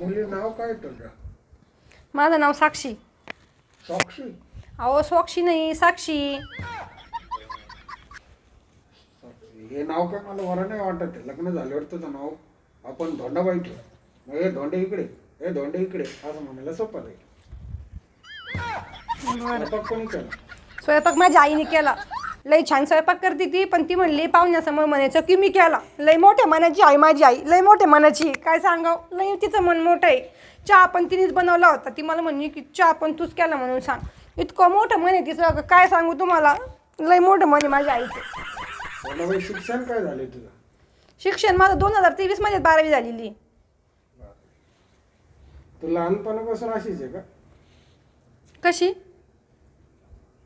मुली नाव काय तुझं माझं नाव साक्षी. साक्षी? अहो स्वाक्षी नाही साक्षी. हे नाव काय मला बरं नाही वाटत. आहे. लग्न झाल्यावर तुझं नाव आपण धोंडाबाई ठेव. मग हे धोंडे इकडे हे धोंडे इकडे असं म्हणायला सोपं आहे. स्वयंपाक कोणी केला? स्वयंपाक माझ्या आईने केला. लई छान स्वयंपाक करते ती पण ती म्हणली पाहुण्यासमोर म्हणायचं की मी केला. लई मोठ्या मनाची आई माझी आई लई मोठ्या मनाची. काय सांगाव? लई तिचं मन मोठं आहे. चहा पण तिनेच बनवला होता. ती मला म्हणली की चहा पण तूच केला म्हणून सांग. इतकं मोठं मन आहे तिचं. काय सांगू तुम्हाला? लई मोठं मन आहे माझ्या आईचं. शिक्षण काय झाले तुझं? शिक्षण माझं दोन हजार तेवीसमध्ये बारावी झालेली. तू लहानपणापासून अशीच आहे का? कशी?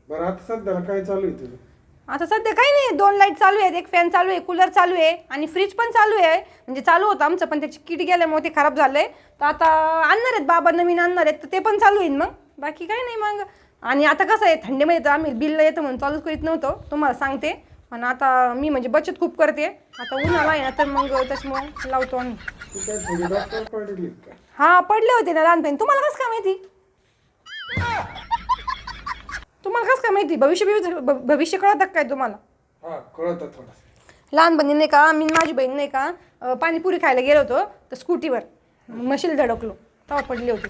बरं आता सध्याला काय चालू आहे तुझं? आता सध्या काही नाही दोन लाइट चालू आहेत एक फॅन चालू आहे कूलर चालू आहे आणि फ्रीज पण चालू आहे. म्हणजे चालू होतं आमचं पण त्याची किट गेल्यामुळे ते खराब झालंय. तर आता आणणार आहेत बाबा नवीन आणणार आहेत तर ते पण चालू होईल मग. बाकी काही नाही मग. आणि आता कसं आहे थंडीमध्ये तर आम्ही बिल येतं म्हणून चालूच करीत नव्हतो तुम्हाला सांगते. पण आता मी म्हणजे बचत खूप करते. आता उन्हाळा आहे ना तर मग त्याच्यामुळे लावतो आम्ही. हा पडले होते ना लहानपणी. तुम्हाला कसं काय माहिती? तुम्हाला कसं काय माहिती? भविष्य भविष्य- भविष्य कळतं का काय तुम्हाला? हा कळत थोडं. लहानपणी नाही का? मी आणि माझी बहीण नाही का अं, पाणीपुरी खायला गेलो होतो तर स्कूटीवर. मशील धडकलो. तेव्हा पडली होती?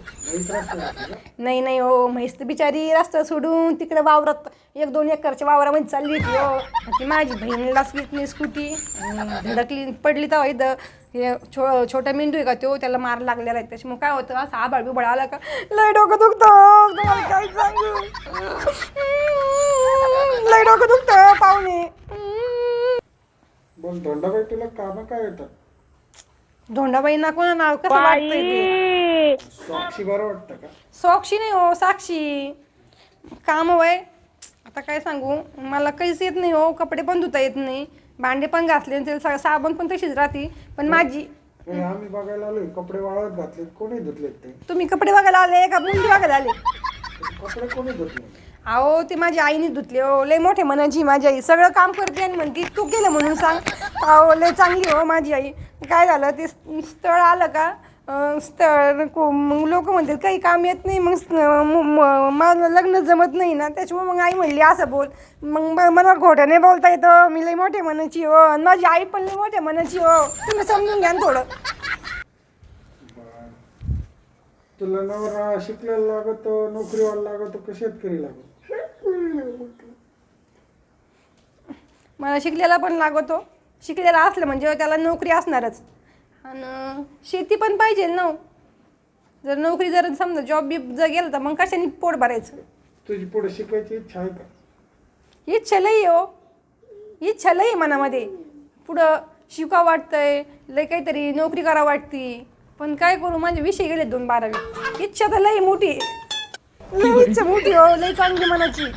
नाही नाही हो म्हैस तर बिचारी रस्ता सोडून तिकडे वावरात एक दोन एकरच्या वावरामध्ये चालली होती हो. ती माझी बहीणला स्किटली स्कूटी धडकली पडली तेव्हा इथं. हे छो छोटा मेंदू आहे का तो त्याला मार लागलेला आहे. त्याच्यामुळे काय होतं असं आबाळ बिबाळ आला का लय डोकं दुखतं. काय सांगू? लय डोकं दुखतं पाहुणे. बोल धोंडाबाई तुला कामं काय येतात? धोंडाबाईंना कोणा नाव कसं वाटतंय ते? साक्षी बरं वाटतं का? साक्षी नाही हो साक्षी. काम वय. आता काय सांगू? मला काहीच येत नाही हो कपडे पण धुता येत नाही. भांडे पण घासले आणि सा- साबण पण तशीच राहते. पण माझी आम्ही बघायला आलोय कपडे वाळत घातले कोणी धुतलेत ते? तुम्ही कपडे बघायला आले का? मुंडी बघायला आले? कपडे कोणी धुतले? अहो ते माझी आईने धुतले हो. लय मोठे मनाची माझी आई. सगळं काम करते आणि म्हणते तू केलं म्हणून सांग. अहो लय चांगली हो माझी आई. काय झालं? ते स्थळ आलं का? स्थळ लोक म्हणतात काही काम येत नाही. मग स- म- म- मला लग्न जमत नाही ना त्याच्यामुळे मग आई म्हणली असं बोल. मग मला घोट्याने बोलता येतं मी लय मोठे मनाची हो. आणि माझी आई पण लय मोठे मनाची हो. तुम्ही समजून घ्या ना थोडं. तुला नवरा शिकलेला लागतो नोकरीवाला लागतो का शेतकरी लागतो. मला शिकलेला पण लागतो. शिकलेला असलं म्हणजे त्याला नोकरी असणारच. आणि शेती पण पाहिजे ना हो. जर नोकरी जर समजा जॉब बी जर गेलं तर मग कशाने पोट भरायचं? तुझी पुढे शिकायची इच्छा आहे का? इच्छा लई हो. इच्छा लई मनामध्ये. पुढं शिका वाटतंय लई काहीतरी नोकरी करा वाटती. पण काय करू माझे विषय गेले दोन बारावी. इच्छा तर लई मोठी आहे. लई इच्छा मोठी हो लई चांगली मनाची.